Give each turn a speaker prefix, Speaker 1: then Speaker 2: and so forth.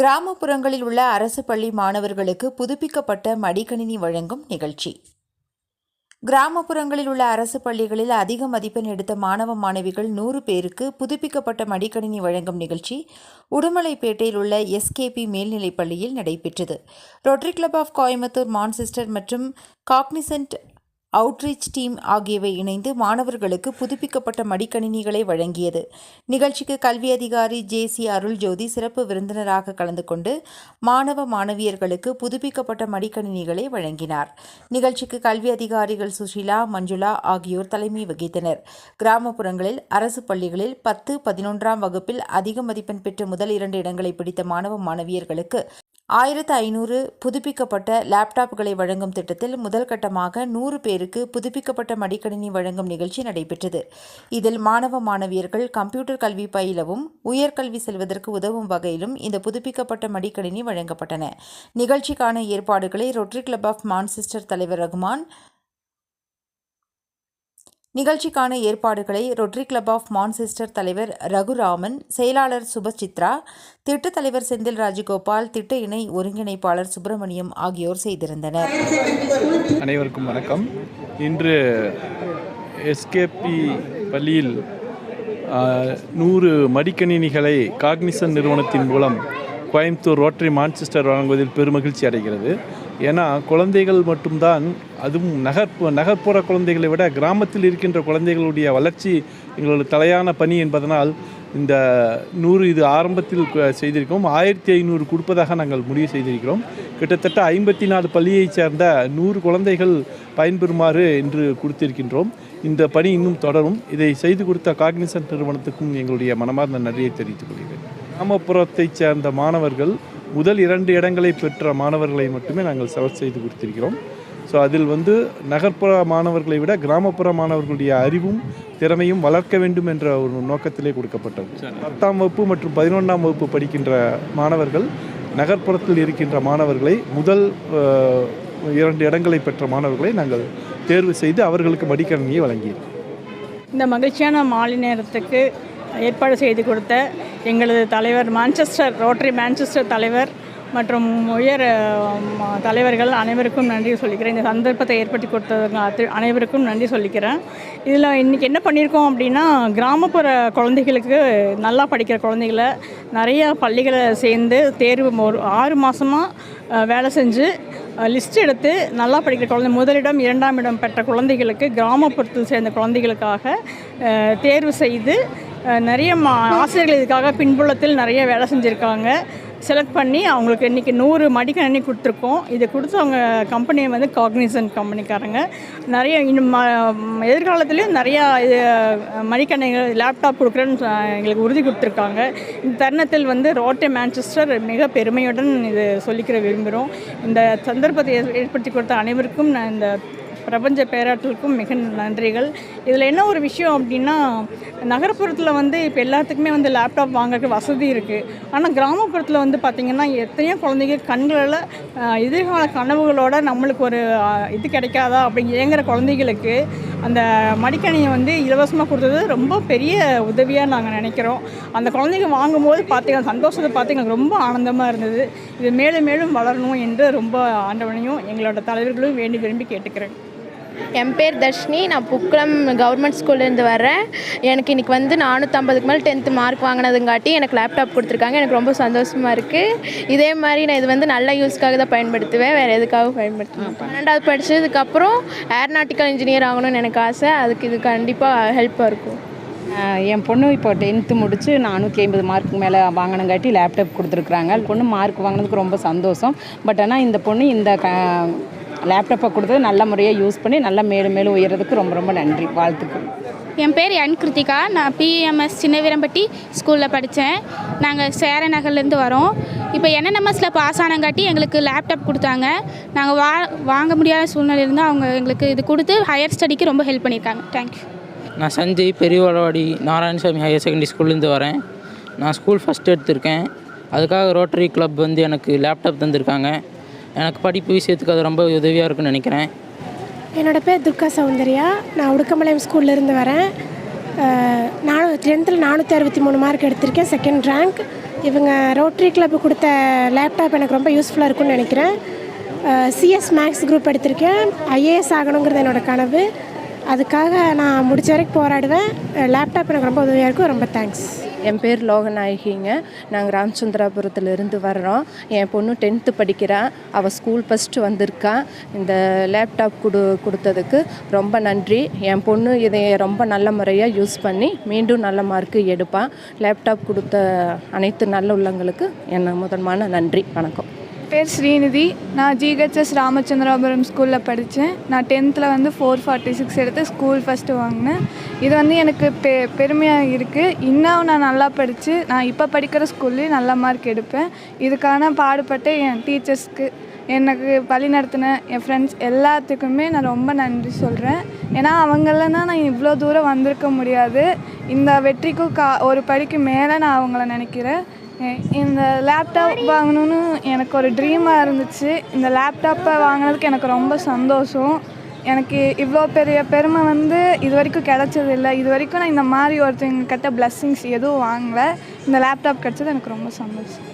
Speaker 1: கிராமப்புறங்களில் உள்ள அரசு பள்ளி மாணவர்களுக்கு புதுப்பிக்கப்பட்ட மடிக்கணினி வழங்கும் நிகழ்ச்சி. கிராமப்புறங்களில் உள்ள அரசு பள்ளிகளில் அதிக மதிப்பெண் எடுத்த மாணவ மாணவிகள் நூறு பேருக்கு புதுப்பிக்கப்பட்ட மடிக்கணினி வழங்கும் நிகழ்ச்சி உடுமலைப்பேட்டையில் உள்ள எஸ்கேபி மேல்நிலைப் பள்ளியில் நடைபெற்றது. Rotary club of Coimbatore Manchester மற்றும் காக்னிசன்ட் அவுட்ரீச் டீம் ஆகியவை இணைந்து மாணவர்களுக்கு புதுப்பிக்கப்பட்ட மடிக்கணினிகளை வழங்கியது. நிகழ்ச்சிக்கு கல்வி அதிகாரி ஜே சி அருள்ஜோதி சிறப்பு விருந்தினராக கலந்து கொண்டு மாணவ மாணவியர்களுக்கு புதுப்பிக்கப்பட்ட மடிக்கணினிகளை வழங்கினார். நிகழ்ச்சிக்கு கல்வி அதிகாரிகள் சுஷீலா மஞ்சுளா ஆகியோர் தலைமை வகித்தனர். கிராமப்புறங்களில் அரசு பள்ளிகளில் பத்து பதினொன்றாம் வகுப்பில் அதிக மதிப்பெண் பெற்று முதல் இரண்டு இடங்களை பிடித்த மாணவ மாணவியர்களுக்கு ஆயிரத்து ஐநூறு புதுப்பிக்கப்பட்ட லேப்டாப்களை வழங்கும் திட்டத்தில் முதல் கட்டமாக நூறு பேருக்கு புதுப்பிக்கப்பட்ட மடிக்கணினி வழங்கும் நிகழ்ச்சி நடைபெற்றது. இதில் மாணவ மாணவியர்கள் கம்ப்யூட்டர் கல்வி பயிலவும் உயர்கல்வி செல்வதற்கு உதவும் வகையிலும் இந்த புதுப்பிக்கப்பட்ட மடிக்கணினி வழங்கப்பட்டன. நிகழ்ச்சிக்கான ஏற்பாடுகளை ரொட்டரி கிளப் ஆஃப் மான்செஸ்டர் தலைவர் ரகுமான் நிகழ்ச்சிக்கான ஏற்பாடுகளை ரொட்ரி கிளப் ஆஃப் மான்செஸ்டர் தலைவர் ரகுராமன் செயலாளர் சுபசித்ரா திட்ட தலைவர் செந்தில் ராஜகோபால் திட்ட இணை ஒருங்கிணைப்பாளர் சுப்பிரமணியம் ஆகியோர் செய்திருந்தனர்.
Speaker 2: அனைவருக்கும் வணக்கம். இன்று எஸ்கேபி பள்ளியில் நூறு மடிக்கணினிகளை காக்னிசன் நிறுவனத்தின் மூலம் கோயம்புத்தூர் ரோட்டரி மான்செஸ்டர் வழங்குவதில் பெருமகிழ்ச்சி அடைகிறது. ஏன்னா குழந்தைகள் மட்டும்தான் அதுவும் நகர் நகர்ப்புற குழந்தைகளை விட கிராமத்தில் இருக்கின்ற குழந்தைகளுடைய வளர்ச்சி எங்களோட தலையான பணி என்பதனால் இந்த நூறு இது ஆரம்பத்தில் செய்திருக்கிறோம். செய்திருக்கோம் ஆயிரத்தி ஐநூறு கொடுப்பதாக நாங்கள் முடிவு செய்திருக்கிறோம். கிட்டத்தட்ட ஐம்பத்தி நாலு பள்ளியைச் சேர்ந்த நூறு குழந்தைகள் பயன்பெறுமாறு இன்று கொடுத்திருக்கின்றோம். இந்த பணி இன்னும் தொடரும். இதை செய்து கொடுத்த காக்னிசன்ட் நிறுவனத்துக்கும் எங்களுடைய மனமார்ந்த நன்றியை தெரிவித்துக் கொள்கிறேன். கிராமப்புறத்தைச் சேர்ந்த மாணவர்கள் முதல் இரண்டு இடங்களை பெற்ற மாணவர்களை மட்டுமே நாங்கள் செலக்ட் செய்து கொடுத்திருக்கிறோம். ஸோ அதில் வந்து நகர்ப்புற மாணவர்களை விட கிராமப்புற மாணவர்களுடைய அறிவும் திறமையும் வளர்க்க வேண்டும் என்ற ஒரு நோக்கத்திலே கொடுக்கப்பட்டது. பத்தாம் வகுப்பு மற்றும் பதினொன்றாம் வகுப்பு படிக்கின்ற மாணவர்கள் நகர்ப்புறத்தில் இருக்கின்ற மாணவர்களை முதல் இரண்டு இடங்களை பெற்ற மாணவர்களை நாங்கள் தேர்வு செய்து அவர்களுக்கு மடிக்கணினியை வழங்கியிருக்கோம்
Speaker 3: இந்த மகிழ்ச்சியான மாலை நேரத்துக்கு ஏற்பாடு செய்து கொடுத்த எங்களது தலைவர் மான்செஸ்டர் ரோட்டரி மான்செஸ்டர் தலைவர் மற்றும் உயர் தலைவர்கள் அனைவருக்கும் நன்றி சொல்லிக்கிறேன். இந்த சந்தர்ப்பத்தை ஏற்படுத்தி கொடுத்தவங்க அனைவருக்கும் நன்றி சொல்லிக்கிறேன். இதில் இன்றைக்கி என்ன பண்ணியிருக்கோம் அப்படின்னா கிராமப்புற குழந்தைகளுக்கு நல்லா படிக்கிற குழந்தைகளை நிறையா பள்ளிகளை சேர்ந்து தேர்வு ஒரு ஆறு மாதமாக வேலை செஞ்சு லிஸ்ட் எடுத்து நல்லா படிக்கிற குழந்தை முதலிடம் இரண்டாம் இடம் பெற்ற குழந்தைகளுக்கு கிராமப்புறத்தில் சேர்ந்த குழந்தைகளுக்காக தேர்வு செய்து நிறைய மா ஆசிரியர்கள் இதுக்காக பின்புலத்தில் நிறைய வேலை செஞ்சுருக்காங்க. செலக்ட் பண்ணி அவங்களுக்கு இன்றைக்கி நூறு மடிக்கணினி கொடுத்துருக்கோம். இது கொடுத்தவங்க கம்பெனி வந்து காக்னிசன் கம்பெனிக்காரங்க நிறைய இன்னும் ம- எதிர்காலத்துலேயும் நிறையா இது மடிக்கணினிகள் லேப்டாப் கொடுக்குறேன்னு எங்களுக்கு உறுதி கொடுத்துருக்காங்க. இந்த தருணத்தில் வந்து ரோட்டே மேன்செஸ்டர் மிக பெருமையுடன் இது சொல்லிக்கிற விரும்புகிறோம் இந்த சந்தர்ப்பத்தை ஏற்படுத்தி கொடுத்த அனைவருக்கும் நான் இந்த பிரபஞ்ச பேராற்றலுக்கும் மிக நன்றிகள். இதில் என்ன ஒரு விஷயம் அப்படின்னா நகர்ப்புறத்தில் வந்து இப்போ எல்லாத்துக்குமே வந்து லேப்டாப் வாங்குறதுக்கு வசதி இருக்குது ஆனால் கிராமப்புறத்தில் வந்து பார்த்திங்கன்னா எத்தனையோ குழந்தைங்க கண்களில் எதிர்கால கனவுகளோட நம்மளுக்கு ஒரு இது கிடைக்காதா அப்படி ஏங்குற குழந்தைகளுக்கு அந்த மடிக்கணியை வந்து இலவசமாக கொடுத்தது ரொம்ப பெரிய உதவியாக நாங்கள் நினைக்கிறோம். அந்த குழந்தைங்க வாங்கும்போது பார்த்தீங்கன்னா சந்தோஷத்தை பார்த்து எங்களுக்கு ரொம்ப ஆனந்தமாக இருந்தது. இது மேலும் மேலும் வளரணும் என்று ரொம்ப ஆண்டவனையும் எங்களோட தலைவர்களும் வேண்டி விரும்பி கேட்டுக்கிறேன்.
Speaker 4: என் பேர் தர்ஷினி. நான் புக்குளம் கவர்மெண்ட் ஸ்கூல்லேருந்து வரேன் எனக்கு இன்றைக்கி வந்து நானூற்றம்பதுக்கு மேலே டென்த்து மார்க் வாங்கினதுங்காட்டி எனக்கு லேப்டாப் கொடுத்துருக்காங்க. எனக்கு ரொம்ப சந்தோஷமாக இருக்குது இதே மாதிரி நான் இது வந்து நல்ல யூஸ்க்காக தான் பயன்படுத்துவேன். வேறு எதுக்காக பயன்படுத்துவேன் பன்னெண்டாவது படித்ததுக்கப்புறம் ஏர்நாட்டிக்கல் இன்ஜினியர் ஆகணும்னு எனக்கு ஆசை. அதுக்கு இது கண்டிப்பாக ஹெல்ப்பாக இருக்கும்.
Speaker 5: என் பொண்ணு இப்போ டென்த்து முடித்து நானூற்றி ஐம்பது மார்க் மேலே வாங்கினங்காட்டி லேப்டாப் கொடுத்துருக்குறாங்க. பொண்ணு மார்க் வாங்கினதுக்கு ரொம்ப சந்தோஷம். பட் ஆனால் இந்த பொண்ணு இந்த க லேப்டாப்பை கொடுத்தது நல்ல முறையாக யூஸ் பண்ணி நல்லா மேலும் மேலும் உயர்றதுக்கு ரொம்ப ரொம்ப நன்றி. வாழ்த்துக்கள்.
Speaker 6: என் பேர் என் கிருத்திகா. நான் பிஎம்எஸ் சின்னவீரம்பட்டி ஸ்கூலில் படித்தேன் நாங்கள் சேர நகர்லேருந்து வரோம். இப்போ என்என்எம்எஸில் பாஸ் ஆனங்காட்டி எங்களுக்கு லேப்டாப் கொடுத்தாங்க. நாங்கள் வா வாங்க முடியாத சூழ்நிலை இருந்தால் அவங்க எங்களுக்கு இது கொடுத்து ஹையர் ஸ்டடிக்கு ரொம்ப ஹெல்ப் பண்ணியிருக்காங்க. தேங்க்யூ
Speaker 7: நான் சஞ்சய் பெரியவாடவாடி நாராயணசாமி ஹையர் செகண்டரி ஸ்கூல்லேருந்து வரேன். நான் ஸ்கூல் ஃபஸ்ட் எடுத்திருக்கேன். அதுக்காக ரோட்டரி கிளப் வந்து எனக்கு லேப்டாப் தந்திருக்காங்க. எனக்கு படிப்பு விஷயத்துக்கு அது ரொம்ப உதவியாக இருக்குன்னு நினைக்கிறேன்.
Speaker 8: என்னோடய பேர் துர்கா சௌந்தர்யா. நான் உடுக்கமலையம் ஸ்கூல்லேருந்து வரேன். அஹ், நானூ டென்த்தில் நானூற்றி அறுபத்தி மூணு மார்க் எடுத்திருக்கேன் செகண்ட் ரேங்க் இவங்க ரோட்டரி கிளப் கொடுத்த லேப்டாப் எனக்கு ரொம்ப யூஸ்ஃபுல்லாக இருக்கும்னு நினைக்கிறேன். சிஎஸ் மேக்ஸ் குரூப் எடுத்திருக்கேன். ஐஏஎஸ் ஆகணுங்கிறது என்னோட கனவு. அதுக்காக நான் முடிச்ச வரைக்கும் போராடுவேன். லேப்டாப் எனக்கு ரொம்ப உதவியாக இருக்கும். ரொம்ப தேங்க்ஸ்
Speaker 9: என் பேர் லோகநாயகிங்க நாங்கள் ராமச்சந்திராபுரத்துலேருந்து வர்றோம். என் பொண்ணு டென்த்து படிக்கிறா. அவள் ஸ்கூல் ஃபஸ்ட்டு வந்திருக்கா. இந்த லேப்டாப் கொடு கொடுத்ததுக்கு ரொம்ப நன்றி. என் பொண்ணு இதை ரொம்ப நல்ல முறையாக யூஸ் பண்ணி மீண்டும் நல்ல மார்க்கு எடுப்பான் லேப்டாப் கொடுத்த அனைத்து நல்ல உள்ளங்களுக்கு என்ன முதன்மான நன்றி. வணக்கம்.
Speaker 10: பேர் ஸ்ரீநிதி. நான் ஜிஹெச்எஸ் ராமச்சந்திராபுரம் ஸ்கூலில் படித்தேன் நான் டென்த்தில் வந்து ஃபோர் ஃபார்ட்டி சிக்ஸ் எடுத்து ஸ்கூல் ஃபஸ்ட்டு வாங்கினேன். இது வந்து எனக்கு பெ பெருமையாக இருக்குது இன்னும் நான் நல்லா படித்து நான் இப்போ படிக்கிற ஸ்கூல்லேயும் நல்ல மார்க் எடுப்பேன். இதுக்கான பாடுபட்ட என் டீச்சர்ஸ்க்கு எனக்கு வழி நடத்தின என் ஃப்ரெண்ட்ஸ் எல்லாத்துக்குமே நான் ரொம்ப நன்றி சொல்கிறேன் ஏன்னா அவங்களனா நான் இவ்வளோ தூரம் வந்திருக்க முடியாது. இந்த வெற்றிக்கும் கா ஒரு படிக்கு மேலே நான் அவங்கள நினைக்கிறேன். இந்த லேப்டாப் வாங்கணும்னு எனக்கு ஒரு ட்ரீமாக இருந்துச்சு. இந்த லேப்டாப்பை வாங்கினதுக்கு எனக்கு ரொம்ப சந்தோஷம். எனக்கு இவ்வளோ பெரிய பெருமை வந்து இது வரைக்கும் கிடச்சதில்ல இது வரைக்கும் நான் இந்த மாதிரி ஒருத்தவங்க கிட்ட பிளஸ்ஸிங்ஸ் எதுவும் வாங்கலை. இந்த லேப்டாப் கிடச்சது எனக்கு ரொம்ப சந்தோஷம்.